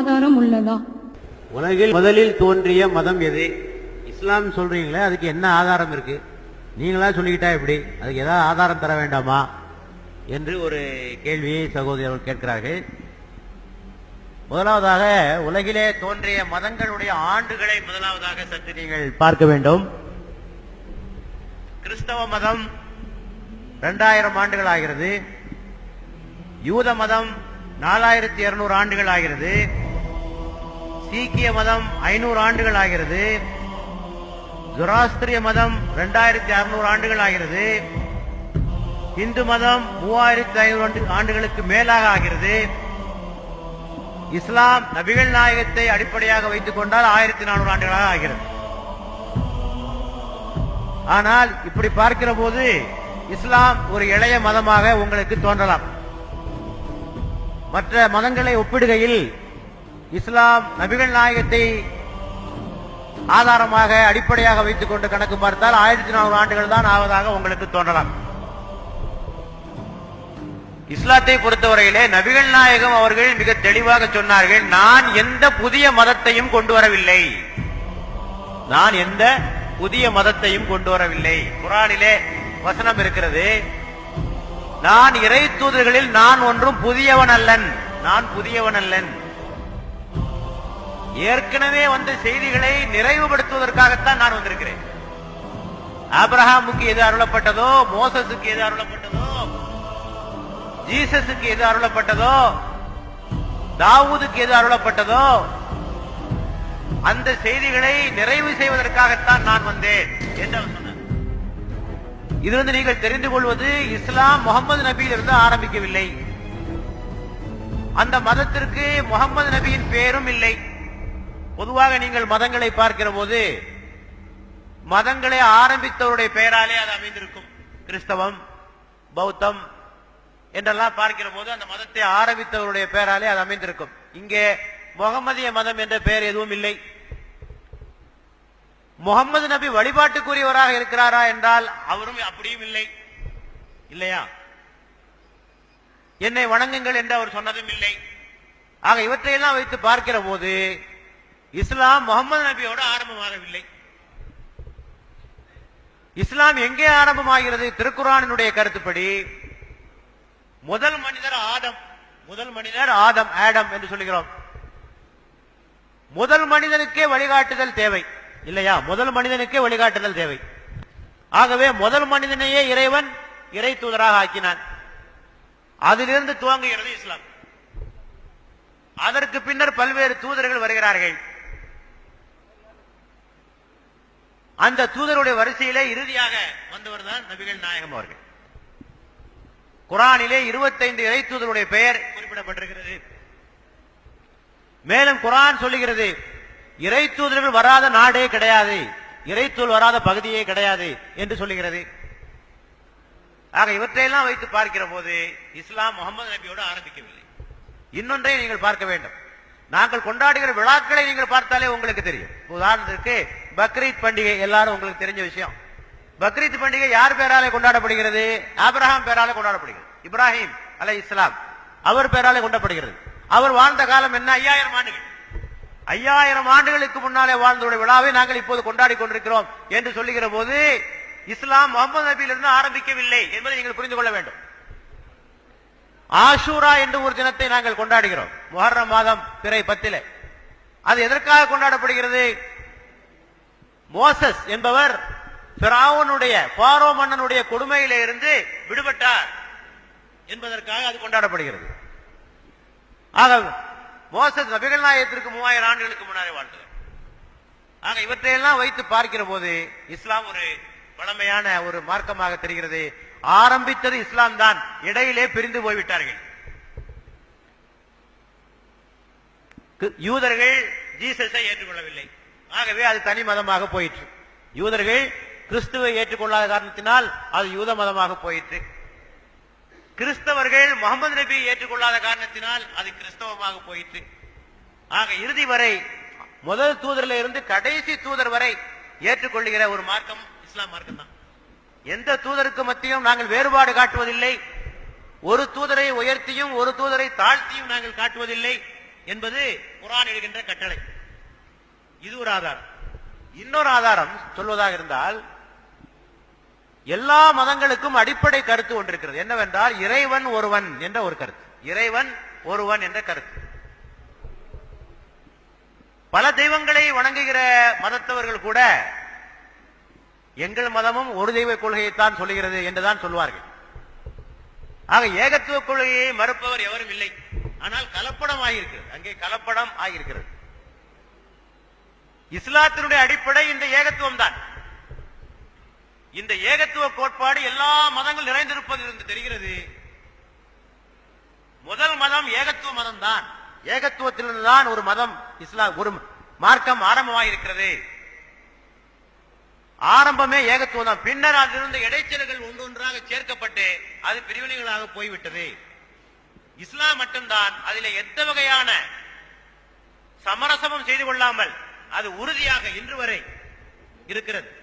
ஆதாரம் உள்ளதா? உலகில் முதலில் தோன்றிய மதம் எது? இஸ்லாம் சொல்றீங்களே அதுக்கு என்ன ஆதாரம் இருக்கு? நீங்களா சொல்லிக்கிட்டா எப்படி? அதுக்கு ஏதாவது ஆதாரம் தர வேண்டாமா? என்று ஒரு கேள்வியை சகோதரர்கள் கேட்கிறார்கள். முதலாவதாக உலகிலே தோன்றிய மதங்களுடைய ஆண்டுகளை முதலாவதாக சற்று நீங்கள் பார்க்க வேண்டும். கிறிஸ்தவ மதம் இரண்டாயிரம் ஆண்டுகள் ஆகிறது. யூத மதம் நாலாயிரத்தி இருநூறு ஆண்டுகள் ஆகிறது. சீக்கிய மதம் ஐநூறு ஆண்டுகள் ஆகிறது. துராஸ்திரிய மதம் இரண்டாயிரத்தி அறுநூறு ஆண்டுகள் ஆகிறது. இந்து மதம் மூவாயிரத்தி ஐநூறு ஆண்டுகளுக்கு மேலாக ஆகிறது. இஸ்லாம் நபிகள் நாயகத்தை அடிப்படையாக வைத்துக் கொண்டால் ஆயிரத்தி நானூறு ஆண்டுகளாக ஆகிறது. ஆனால் இப்படி பார்க்கிற போது இஸ்லாம் ஒரு இளைய மதமாக உங்களுக்கு தோன்றலாம். மற்ற மதங்களை ஒப்பிடுகையில் இஸ்லாம் நபிகள் நாயகத்தை ஆதாரமாக அடிப்படையாக வைத்துக் கொண்டு கணக்கு பார்த்தால் ஆயிரத்தி நானூறு ஆண்டுகள் தான் ஆவதாக உங்களுக்கு தோன்றலாம். இஸ்லாத்தை பொறுத்தவரையிலே நபிகள் நாயகம் அவர்கள் மிக தெளிவாக சொன்னார்கள் நான் எந்த புதிய மதத்தையும் கொண்டு வரவில்லை. நான் எந்த புதிய மதத்தையும் கொண்டு வரவில்லை. குரானிலே வசனம் இருக்கிறது நான் இறை தூதர்களில் நான் ஒன்றும் புதியவன் அல்லன் நான் புதியவன் அல்லன் ஏற்கனவே வந்த செய்திகளை நிறைவுபடுத்துவதற்காகத்தான் நான் வந்திருக்கிறேன். ஆபிரஹாமுக்கு எது அருளப்பட்டதோ மோசஸுக்கு எது அருளப்பட்டதோ ஜீசஸுக்கு எது அருளப்பட்டதோ தாவூதுக்கு எது அருளப்பட்டதோ அந்த செய்திகளை நிறைவு செய்வதற்காகத்தான் நான் வந்தேன் என்று அவர் சொன்னார். இது வந்து நீங்கள் தெரிந்து கொள்வது இஸ்லாம் முகமது நபியிலிருந்து ஆரம்பிக்கவில்லை. அந்த மதத்திற்கு முகமது நபியின் பேரும் இல்லை. பொதுவாக நீங்கள் மதங்களை பார்க்கிற போது மதங்களை ஆரம்பித்தவருடைய பெயராலே அது அமைந்திருக்கும். கிறிஸ்தவம் பௌத்தம் என்றெல்லாம் பார்க்கிற போது அந்த மதத்தை ஆரம்பித்தவருடைய பெயராலே அது அமைந்திருக்கும். இங்கே முகமதிய மதம் என்ற பெயர் எதுவும் இல்லை. முகமது நபி வழிபாட்டுக்குரியவராக இருக்கிறாரா என்றால் அவரும் அப்படியும் இல்லை. இல்லையா? என்னை வணங்குங்கள் என்று அவர் சொன்னதும் இல்லை. ஆக இவற்றையெல்லாம் வைத்து பார்க்கிற போது இஸ்லாம் முகமது நபியோடு ஆரம்பமாகவில்லை. இஸ்லாம் எங்கே ஆரம்பமாகிறது? திருக்குறானினுடைய கருத்துப்படி முதல் மனிதர் ஆதம் முதல் மனிதர் ஆதம் ஆடம் என்று சொல்லுகிறோம். முதல் மனிதனுக்கே வழிகாட்டுதல் தேவை இல்லையா? முதல் மனிதனுக்கே வழிகாட்டுதல் தேவை. ஆகவே முதல் மனிதனையே இறைவன் இறை தூதராக ஆக்கினான். அதிலிருந்து துவங்குகிறது இஸ்லாம். அதற்கு பின்னர் பல்வேறு தூதர்கள் வருகிறார்கள். அந்த தூதருடைய வரிசையிலே இறுதியாக வந்தவர் தான் நபிகள் நாயகம் அவர்கள். குரானிலே 25 இறை தூதருடைய பெயர் குறிப்பிடப்பட்டிருக்கிறது. மேலும் குரான் சொல்லுகிறது இறை தூதர்கள் வராத நாடே கிடையாது இறைத்தூள் வராத பகுதியே கிடையாது என்று சொல்லுகிறது. ஆக இவற்றையெல்லாம் வைத்து பார்க்கிற போது இஸ்லாம் முகமது நபியோடு ஆரம்பிக்கவில்லை. இன்னொன்றை நீங்கள் பார்க்க வேண்டும். நாங்கள் கொண்டாடுகிற விழாக்களை நீங்கள் பார்த்தாலே உங்களுக்கு தெரியும். உதாரணத்திற்கு பக்ரீத் பண்டிகை எல்லாரும் உங்களுக்கு தெரிஞ்ச விஷயம். பக்ரீத் பண்டிகை யார் பேராலே கொண்டாடப்படுகிறது? ஆபிரகாம் பேராலே கொண்டாடப்படுகிறது. இப்ராஹிம் அலை இஸ்லாம் அவர் பேராலே கொண்டாடப்படுகிறது. அவர் வாழ்ந்த காலம் என்ன? ஐயாயிரம் ஆண்டுகள். ஐயாயிரம் ஆண்டுகளுக்கு முன்னாலே வாழ்ந்தோட விழாவை நாங்கள் இப்போது கொண்டாடி கொண்டிருக்கிறோம் என்று சொல்லுகிற போது இஸ்லாம் முகமது நபியிலிருந்து ஆரம்பிக்கவில்லை என்பதை நீங்கள் புரிந்து கொள்ள வேண்டும். ஆஷூரா என்று ஒரு தினத்தை நாங்கள் கொண்டாடுகிறோம். முஹர்ரம் மாதம் பிறை பத்திலே. அது எதற்காக கொண்டாடப்படுகிறது? மோசஸ் என்பவர் பிராவனுடைய பாரோ மன்னனுடைய கொடுமையில இருந்து விடுபட்டார் என்பதற்காக அது கொண்டாடப்படுகிறது. ஆக மோசஸ் நபிகள் நாயகத்திற்கு மூவாயிரம் ஆண்டுகளுக்கு முன்னாடி வாழ்ந்தவர். ஆக இவற்றையெல்லாம் வைத்து பார்க்கிற போது இஸ்லாம் ஒரு வளமையான ஒரு மார்க்கமாக தெரிகிறது. ஆரம்பித்தது இஸ்லாம் தான். இடையிலே பிரிந்து போய்விட்டார்கள். யூதர்கள் ஜீசஸை ஏற்றுக்கொள்ளவில்லை. ஆகவே அது தனி மதமாக போயிற்று. யூதர்கள் கிறிஸ்துவை ஏற்றுக்கொள்ளாத காரணத்தினால் அது யூத மதமாக போயிற்று. கிறிஸ்தவர்கள் முகமது நபியை ஏற்றுக்கொள்ளாத காரணத்தினால் அது கிறிஸ்தவமாக போயிற்று. ஆக இறுதி வரை முதல் தூதரில் இருந்து கடைசி தூதர் வரை ஏற்றுக்கொள்ளுகிற ஒரு மார்க்கம் இஸ்லாம் மார்க்கம் தான் எந்த தூதருக்கு மத்தியும் நாங்கள் வேறுபாடு காட்டுவதில்லை. ஒரு தூதரை உயர்த்தியும் ஒரு தூதரை தாழ்த்தியும் நாங்கள் காட்டுவதில்லை என்பது குரான் எழுகின்ற கட்டளை. இது ஒரு ஆதாரம். இன்னொரு ஆதாரம் சொல்வதாக இருந்தால் எல்லா மதங்களுக்கும் அடிப்படை கருத்து ஒன்று இருக்கிறது என்னவென்றால் இறைவன் ஒருவன் என்ற ஒரு கருத்து. இறைவன் ஒருவன் என்ற கருத்து. பல தெய்வங்களை வணங்குகிற மதத்தவர்கள் கூட எங்கள் மதமும் ஒரு தெய்வ கொள்கையைத்தான் சொல்லுகிறது என்றுதான் சொல்வார்கள் ஆக ஏகத்துவ கொள்கையை மறுப்பவர் எவரும் இல்லை. ஆனால் கலப்படம் ஆகியிருக்கிறது. அங்கே கலப்படம் ஆகியிருக்கிறது. இஸ்லாத்தினுடைய அடிப்படை இந்த ஏகத்துவம் தான் இந்த ஏகத்துவ கோட்பாடு எல்லா மதங்கள் நிறைந்திருப்பது என்று தெரிகிறது. முதல் மதம் ஏகத்துவ மதம் தான் ஏகத்துவத்திலிருந்து தான் ஒரு மதம் இஸ்லாம் ஒரு மார்க்கம் ஆரம்பமாயிருக்கிறது. ஆரம்பமே ஏகத்துவம் தான். பின்னர் அதிலிருந்து இடைச்சல்கள் ஒன்றொன்றாக சேர்க்கப்பட்டு அது பிரிவினைகளாக போய்விட்டது. இஸ்லாம் மட்டும்தான் அதில் எந்த வகையான சமரசமும் செய்து கொள்ளாமல் அது உறுதியாக இன்று வரை இருக்கிறது.